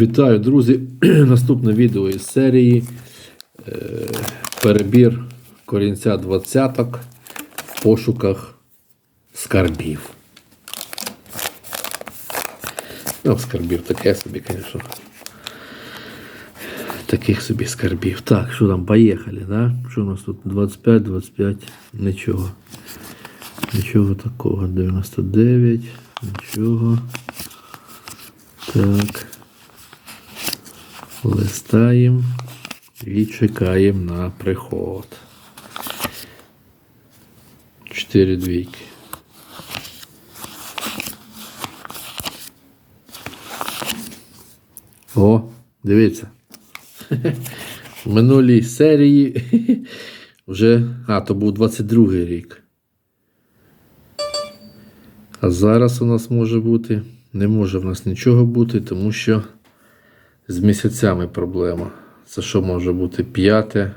Вітаю, друзі! Наступне відео із серії е, Перебір корінця двадцяток в пошуках скарбів. Ну, скарбів таке собі, звісно. Таких собі скарбів. Так, що там, поїхали, да? Що у нас тут? 25, 25, нічого. Нічого такого. 99, нічого. Так. Листаємо і чекаємо на приход. Чотири двійки. О, дивіться. В минулій серії вже. А, то був 22 рік. А зараз у нас може бути. Не може в нас нічого бути, тому що з місяцями проблема. Це що може бути? П'яте.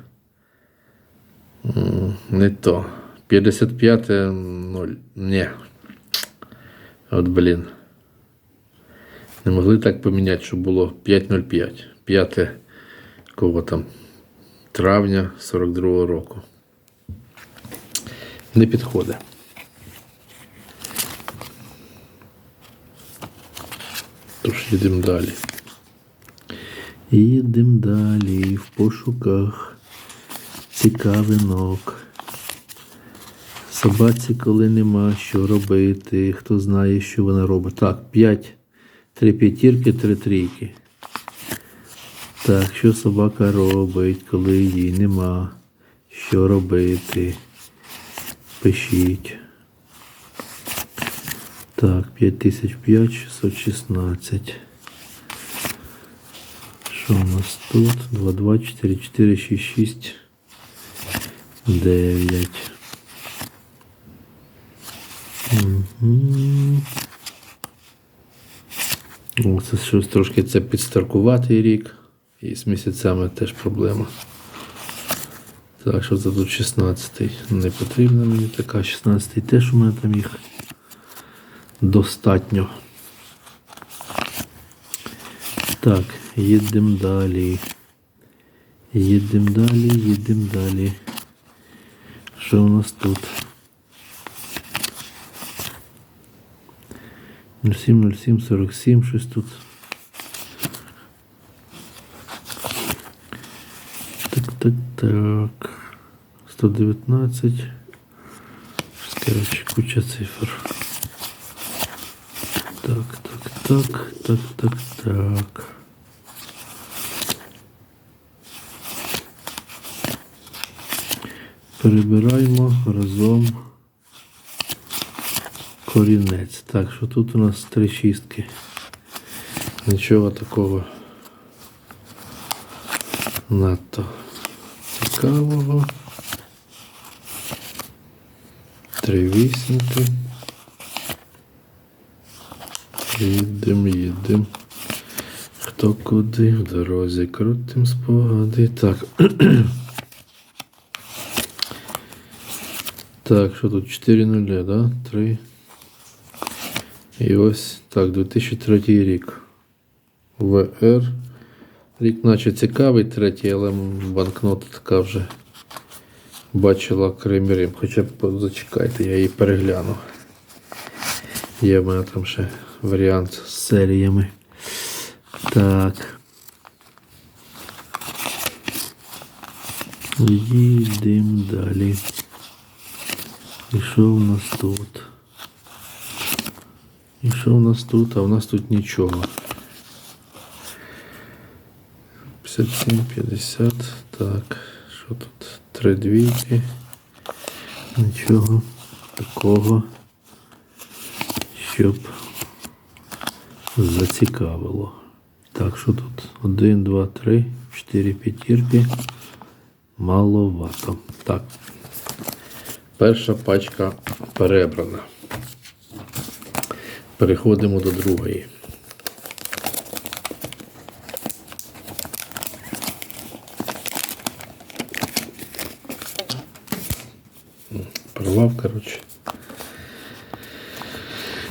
Не то. 55 0. Ні. От блін. Не могли так поміняти, щоб було 5.05. 5 кого там? Травня 42 року. Не підходить. Тож їдемо далі. Їдемо далі в пошуках цікавинок. Собаці, коли нема що робити, хто знає, що вона робить. Так, 5, 3 п'ятірки, 3 трійки. Так, що собака робить, коли їй нема що робити? Пишіть. Так, 5005, 616. Що у нас тут? 2, 2, 4, 4, 6, 6, 9. Угу. Це щось трошки це підстаркуватий рік. І з місяцями теж проблема. Так, що це тут 16 Не потрібно мені така 16 теж у мене там їх достатньо. Так, їдемо далі. Їдемо далі, їдемо далі. Що у нас тут? 07, 07, 47, щось тут. Так, так, так. 119. Короче, куча цифр. Так, так, так, так, так, так. Перебираємо разом корінець. Так, що тут у нас три шістки. Нічого такого надто цікавого. Три вісімки. Їдем, їдем. Хто куди в дорозі крутим спогади. Так. так, що тут 4 нуля, да? 3. І ось так, 2003 рік. ВР. Рік наче цікавий третій, але банкнота така вже бачила Кремірим. Хоча б зачекайте, я її перегляну. Є в мене там ще варіант з серіями. Так. Їдемо далі. І що у нас тут? І що у нас тут? А у нас тут нічого. 57, 50. Так, що тут? Три двійки. Нічого такого, щоб зацікавило. Так, що тут? Один, два, три, чотири п'ятірки. Маловато. Так. Перша пачка перебрана. Переходимо до другої. Порвав, коротше.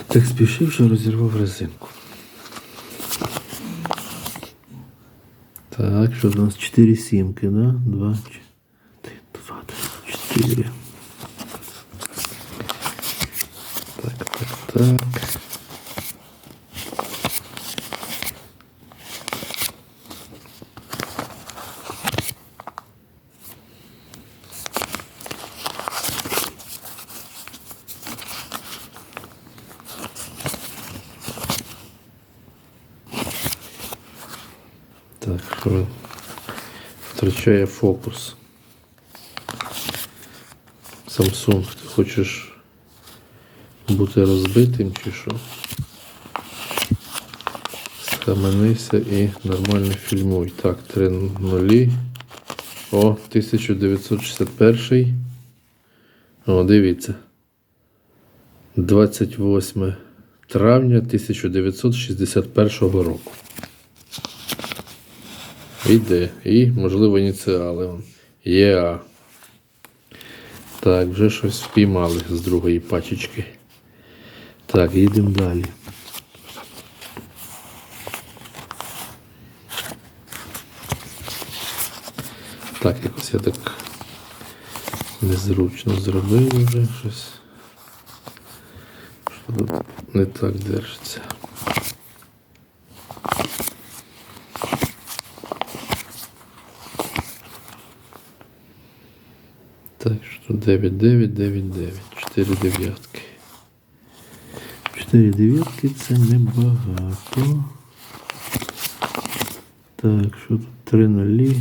Так спішив, що розірвав резинку. Так, що у нас 4 сімки, да? 2, 2, 4. Так, так. Фокус. Samsung, ти хочеш бути розбитим чи що? Схаменися і нормально фільмуй. Так, 3 нулі. О, 1961. О, дивіться. 28 травня 1961 року. Іде. І, можливо, ініціали. ЄА. Так, вже щось впіймали з другої пачечки. Так, їдемо далі. Так, якось я так незручно зробив вже щось. Що тут не так держиться. Так, що 9, 9, 9, 9. 4 дев'ятки. 4 дев'ятки це небагато. Так, що тут 3 нулі.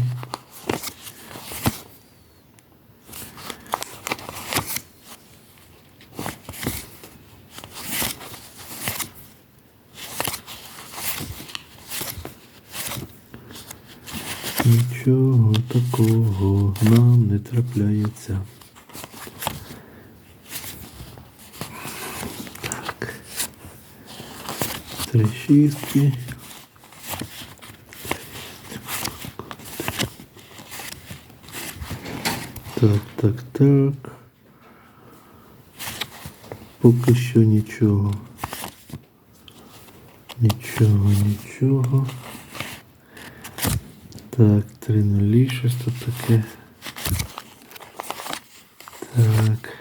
Нічого такого нам не трапляється. Три шістки. Так, так, так. Поки що нічого. Нічого, нічого. Так, три нулі, щось тут таке. Так.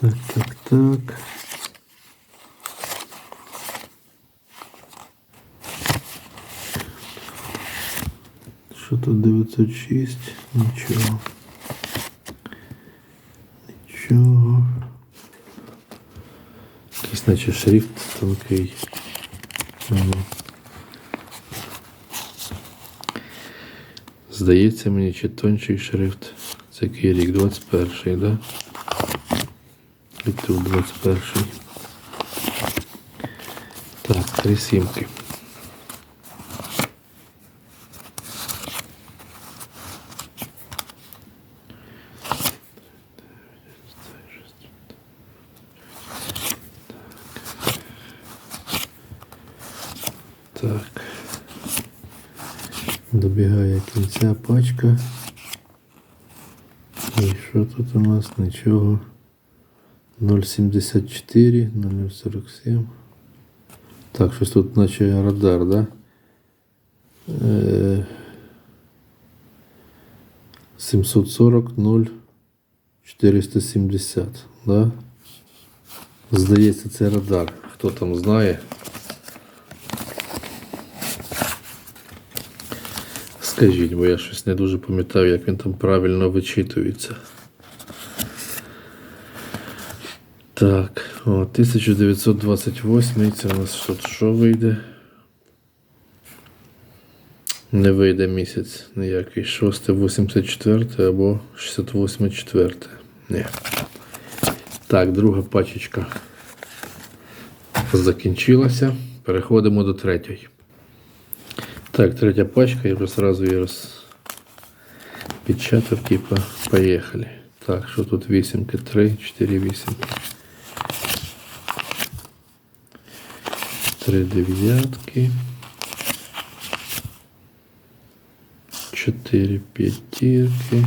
Так, так, так. тут 906? Нічого. Нічого. Якийсь наче шрифт тонкий. Ага. Здається мені, чи тонший шрифт. Це який рік 21-й, да? І тут 21-й. Так, три сімки. Так. Добігає кінця пачка. І що тут у нас? Нічого. 0,74, 0,47. Так, щось тут наче радар, да? Е, 740 0 470, да? Здається, це радар. Хто там знає? Скажіть, бо я щось не дуже пам'ятаю, як він там правильно вичитується. Так, о, 1928 це у нас що, що вийде? Не вийде місяць ніякий. 6, 84 або 68, 4. Ні. Так, друга пачечка закінчилася. Переходимо до третьої. Так, третя пачка, я вже сразу її розпечатав, типа, поїхали. Так, що тут вісімки? 3, 4 вісімки. Три дев'ятки. Чотири п'ятірки.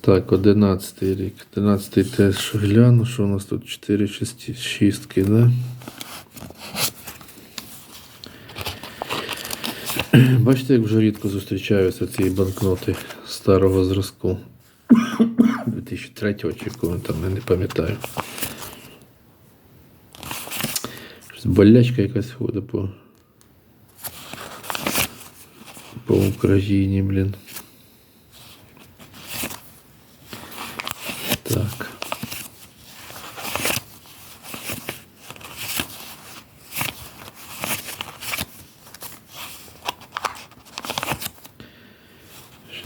Так, одинадцятий рік. Одинадцятий теж гляну, що у нас тут 4 шістки, да? Бачите, як вже рідко зустрічаються ці банкноти старого зразку. 2003 чи коли там, я не пам'ятаю. Щось болячка якась ходить по, по Україні, блін.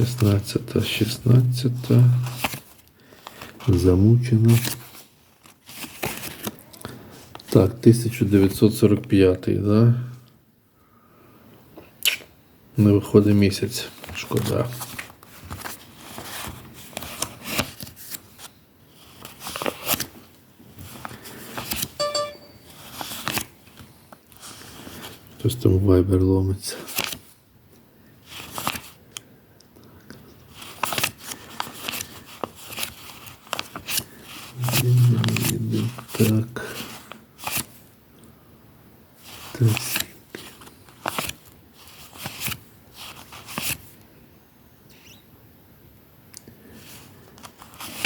16, 16. Замучено. Так, 1945, да? Не виходить місяць. Шкода. Хтось там вайбер ломиться.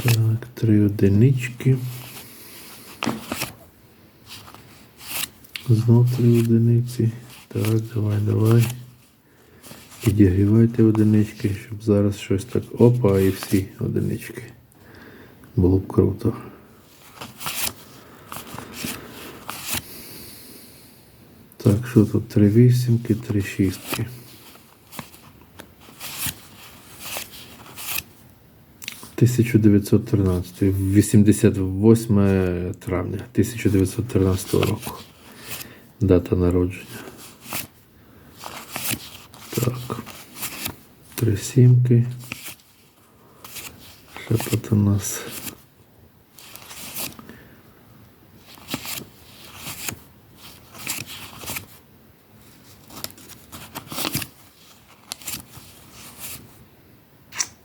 Так, три одинички. Знов три одиниці. Так, давай, давай. Підігрівайте одинички, щоб зараз щось так. Опа, і всі одинички. Було б круто. Так, що тут? Три вісімки, три шістки. Тисячу дев'ятсот тринадцятий, 88 травня 1913 року. Дата народження. Так. Три сімки. Тут у нас.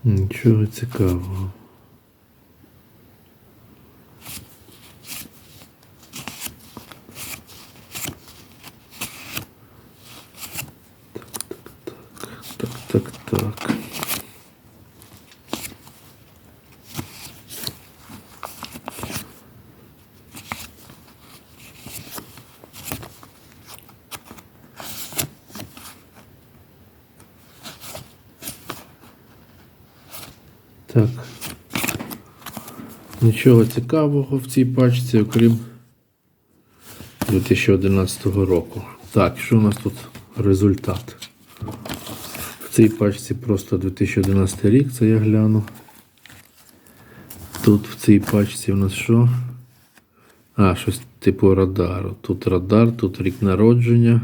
Нічого цікавого. Так, так, так. Так. Нічого цікавого в цій пачці, окрім 2011 року. Так, що у нас тут результат? В цій пачці просто 2011 рік, це я гляну. Тут в цій пачці у нас що? А, щось типу радару. Тут радар, тут рік народження.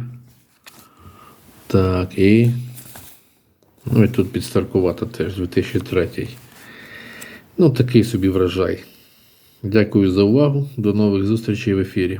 Так, і. Ну і тут підстаркувата теж 2003. Ну, такий собі врожай. Дякую за увагу. До нових зустрічей в ефірі.